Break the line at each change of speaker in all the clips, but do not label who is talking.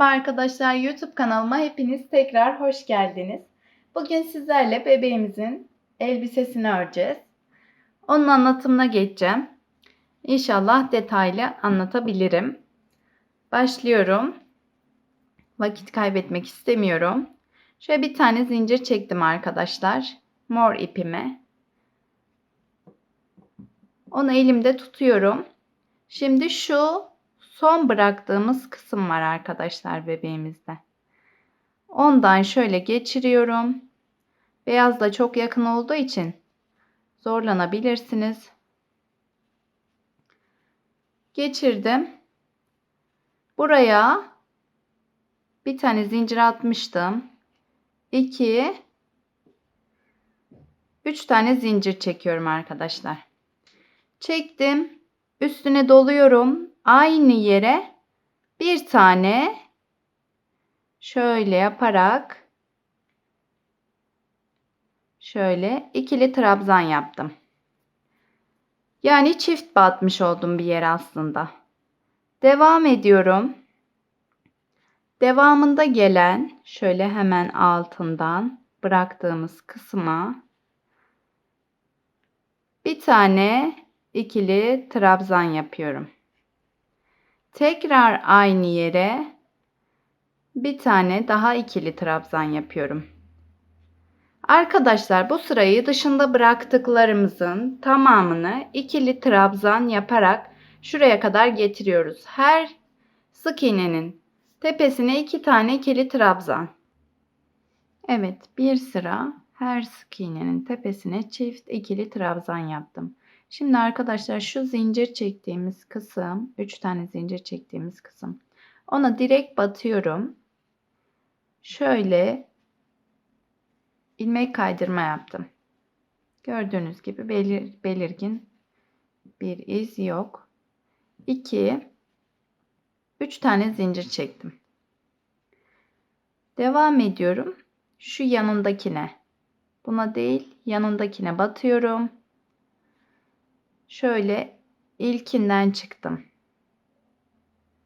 Merhaba arkadaşlar YouTube kanalıma hepiniz tekrar hoş geldiniz. Bugün sizlerle bebeğimizin elbisesini öreceğiz. Onun anlatımına geçeceğim. İnşallah detaylı anlatabilirim. Başlıyorum. Vakit kaybetmek istemiyorum. Şöyle bir tane zincir çektim arkadaşlar. Mor ipime. Onu elimde tutuyorum. Şimdi şu son bıraktığımız kısım var arkadaşlar bebeğimizde. Ondan şöyle geçiriyorum. Beyaz da çok yakın olduğu için zorlanabilirsiniz. Geçirdim. Buraya bir tane zincir atmıştım. 2 3 tane zincir çekiyorum arkadaşlar. Çektim. Üstüne doluyorum aynı yere bir tane şöyle yaparak şöyle ikili trabzan yaptım. Yani çift batmış oldum bir yere aslında. Devam ediyorum. Devamında gelen şöyle hemen altından bıraktığımız kısma bir tane ikili trabzan yapıyorum. Tekrar aynı yere bir tane daha ikili trabzan yapıyorum. Arkadaşlar bu sırayı dışında bıraktıklarımızın tamamını ikili trabzan yaparak şuraya kadar getiriyoruz. Her sık iğnenin tepesine iki tane ikili trabzan. Evet bir sıra her sık iğnenin tepesine çift ikili trabzan yaptım. Şimdi arkadaşlar şu zincir çektiğimiz kısım, 3 tane zincir çektiğimiz kısım. Ona direkt batıyorum. Şöyle ilmek kaydırma yaptım. Gördüğünüz gibi belir, belirgin bir iz yok. 2 3 tane zincir çektim. Devam ediyorum. Şu yanındakine. Buna değil, yanındakine batıyorum şöyle ilkinden çıktım.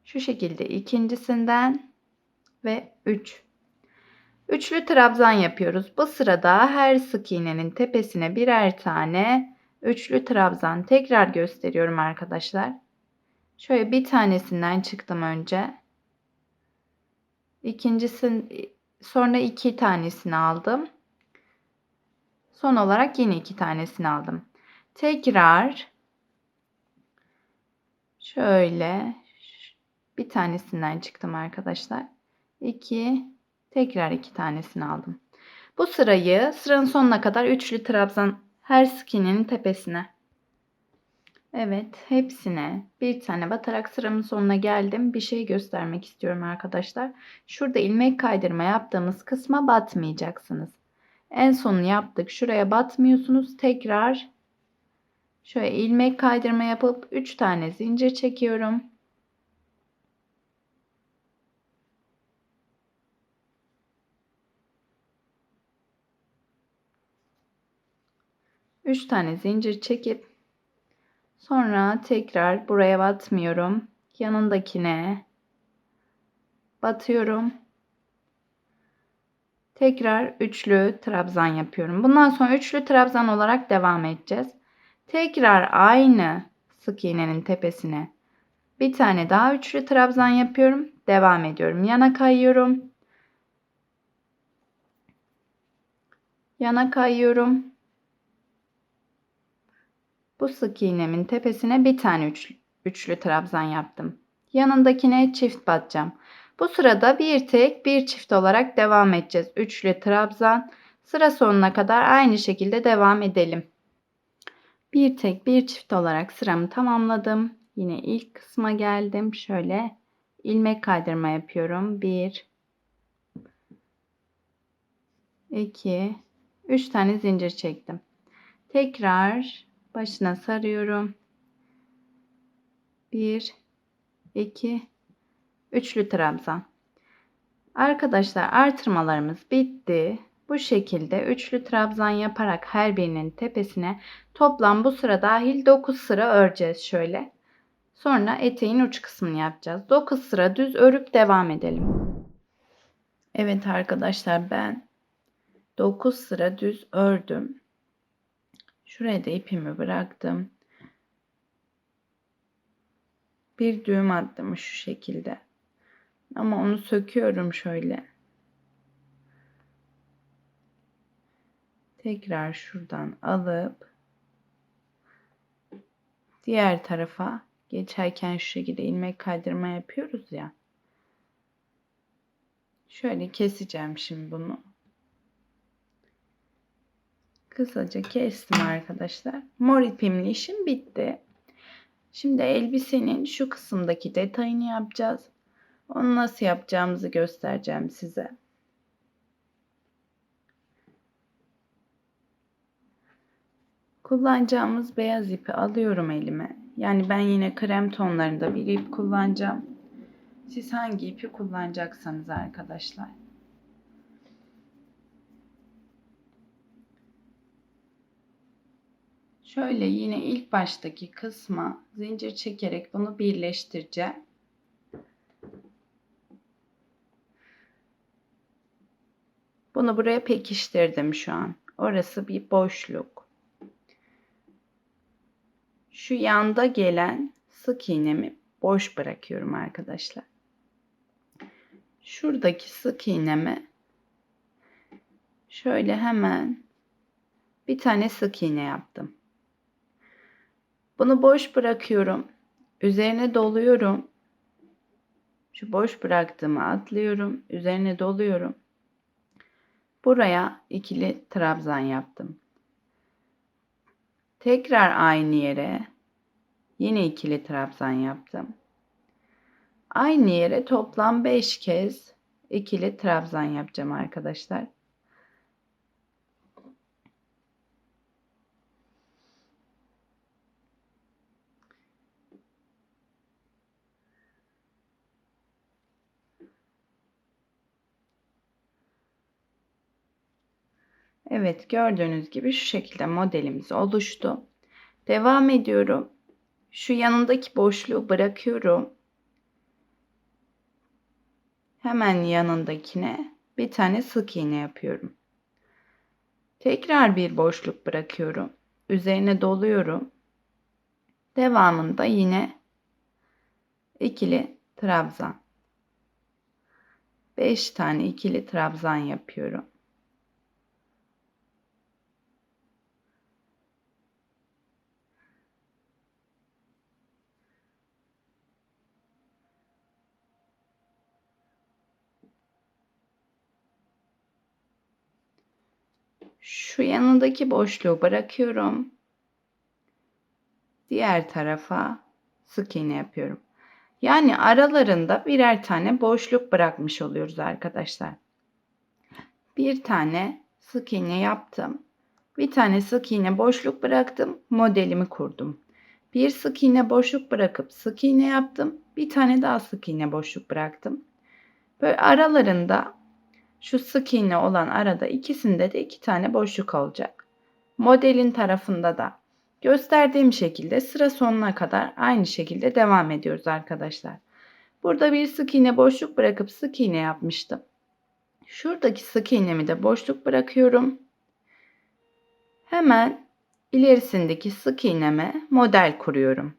Şu şekilde ikincisinden ve 3. Üçlü trabzan yapıyoruz. Bu sırada her sık iğnenin tepesine birer tane üçlü trabzan tekrar gösteriyorum arkadaşlar. Şöyle bir tanesinden çıktım önce. İkincisini sonra iki tanesini aldım. Son olarak yine iki tanesini aldım. Tekrar Şöyle bir tanesinden çıktım arkadaşlar. 2 tekrar iki tanesini aldım. Bu sırayı sıranın sonuna kadar üçlü trabzan her skinin tepesine. Evet hepsine bir tane batarak sıramın sonuna geldim. Bir şey göstermek istiyorum arkadaşlar. Şurada ilmek kaydırma yaptığımız kısma batmayacaksınız. En sonunu yaptık. Şuraya batmıyorsunuz. Tekrar Şöyle ilmek kaydırma yapıp 3 tane zincir çekiyorum. Üç tane zincir çekip sonra tekrar buraya batmıyorum. Yanındakine batıyorum. Tekrar üçlü trabzan yapıyorum. Bundan sonra üçlü trabzan olarak devam edeceğiz. Tekrar aynı sık iğnenin tepesine bir tane daha üçlü trabzan yapıyorum. Devam ediyorum. Yana kayıyorum. Yana kayıyorum. Bu sık iğnemin tepesine bir tane üçlü, üçlü trabzan yaptım. Yanındakine çift batacağım. Bu sırada bir tek bir çift olarak devam edeceğiz. Üçlü trabzan sıra sonuna kadar aynı şekilde devam edelim. Bir tek bir çift olarak sıramı tamamladım. Yine ilk kısma geldim. Şöyle ilmek kaydırma yapıyorum. 1 2 3 tane zincir çektim. Tekrar başına sarıyorum. 1 2 üçlü trabzan. Arkadaşlar artırmalarımız bitti. Bu şekilde üçlü trabzan yaparak her birinin tepesine toplam bu sıra dahil 9 sıra öreceğiz şöyle. Sonra eteğin uç kısmını yapacağız. 9 sıra düz örüp devam edelim. Evet arkadaşlar ben 9 sıra düz ördüm. Şuraya da ipimi bıraktım. Bir düğüm attım şu şekilde. Ama onu söküyorum şöyle. Tekrar şuradan alıp diğer tarafa geçerken şu şekilde ilmek kaydırma yapıyoruz ya. Şöyle keseceğim şimdi bunu. Kısaca kestim arkadaşlar. Mor ipimli işim bitti. Şimdi elbisenin şu kısımdaki detayını yapacağız. Onu nasıl yapacağımızı göstereceğim size. Kullanacağımız beyaz ipi alıyorum elime. Yani ben yine krem tonlarında bir ip kullanacağım. Siz hangi ipi kullanacaksanız arkadaşlar. Şöyle yine ilk baştaki kısma zincir çekerek bunu birleştireceğim. Bunu buraya pekiştirdim şu an. Orası bir boşluk. Şu yanda gelen sık iğnemi boş bırakıyorum arkadaşlar. Şuradaki sık iğnemi şöyle hemen bir tane sık iğne yaptım. Bunu boş bırakıyorum. Üzerine doluyorum. Şu boş bıraktığımı atlıyorum. Üzerine doluyorum. Buraya ikili trabzan yaptım. Tekrar aynı yere yine ikili trabzan yaptım. Aynı yere toplam 5 kez ikili trabzan yapacağım arkadaşlar. Evet gördüğünüz gibi şu şekilde modelimiz oluştu. Devam ediyorum. Şu yanındaki boşluğu bırakıyorum. Hemen yanındakine bir tane sık iğne yapıyorum. Tekrar bir boşluk bırakıyorum. Üzerine doluyorum. Devamında yine ikili trabzan. 5 tane ikili trabzan yapıyorum. Şu yanındaki boşluğu bırakıyorum. Diğer tarafa sık iğne yapıyorum. Yani aralarında birer tane boşluk bırakmış oluyoruz arkadaşlar. Bir tane sık iğne yaptım. Bir tane sık iğne boşluk bıraktım. Modelimi kurdum. Bir sık iğne boşluk bırakıp sık iğne yaptım. Bir tane daha sık iğne boşluk bıraktım. Böyle aralarında şu sık iğne olan arada ikisinde de iki tane boşluk olacak. Modelin tarafında da gösterdiğim şekilde sıra sonuna kadar aynı şekilde devam ediyoruz arkadaşlar. Burada bir sık iğne boşluk bırakıp sık iğne yapmıştım. Şuradaki sık iğnemi de boşluk bırakıyorum. Hemen ilerisindeki sık iğneme model kuruyorum.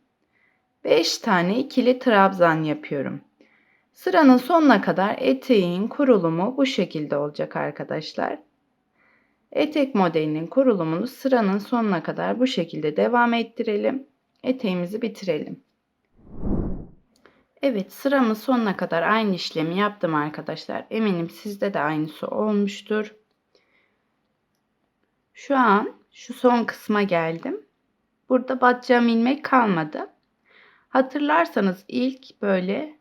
5 tane ikili trabzan yapıyorum. Sıranın sonuna kadar eteğin kurulumu bu şekilde olacak arkadaşlar. Etek modelinin kurulumunu sıranın sonuna kadar bu şekilde devam ettirelim. Eteğimizi bitirelim. Evet sıramın sonuna kadar aynı işlemi yaptım arkadaşlar. Eminim sizde de aynısı olmuştur. Şu an şu son kısma geldim. Burada batacağım ilmek kalmadı. Hatırlarsanız ilk böyle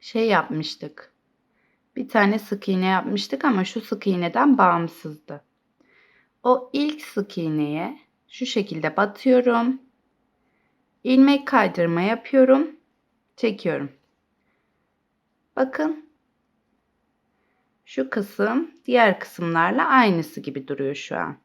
şey yapmıştık. Bir tane sık iğne yapmıştık ama şu sık iğneden bağımsızdı. O ilk sık iğneye şu şekilde batıyorum. ilmek kaydırma yapıyorum. Çekiyorum. Bakın. Şu kısım diğer kısımlarla aynısı gibi duruyor şu an.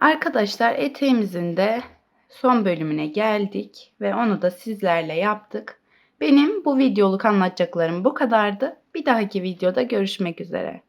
Arkadaşlar eteğimizin de son bölümüne geldik ve onu da sizlerle yaptık. Benim bu videoluk anlatacaklarım bu kadardı. Bir dahaki videoda görüşmek üzere.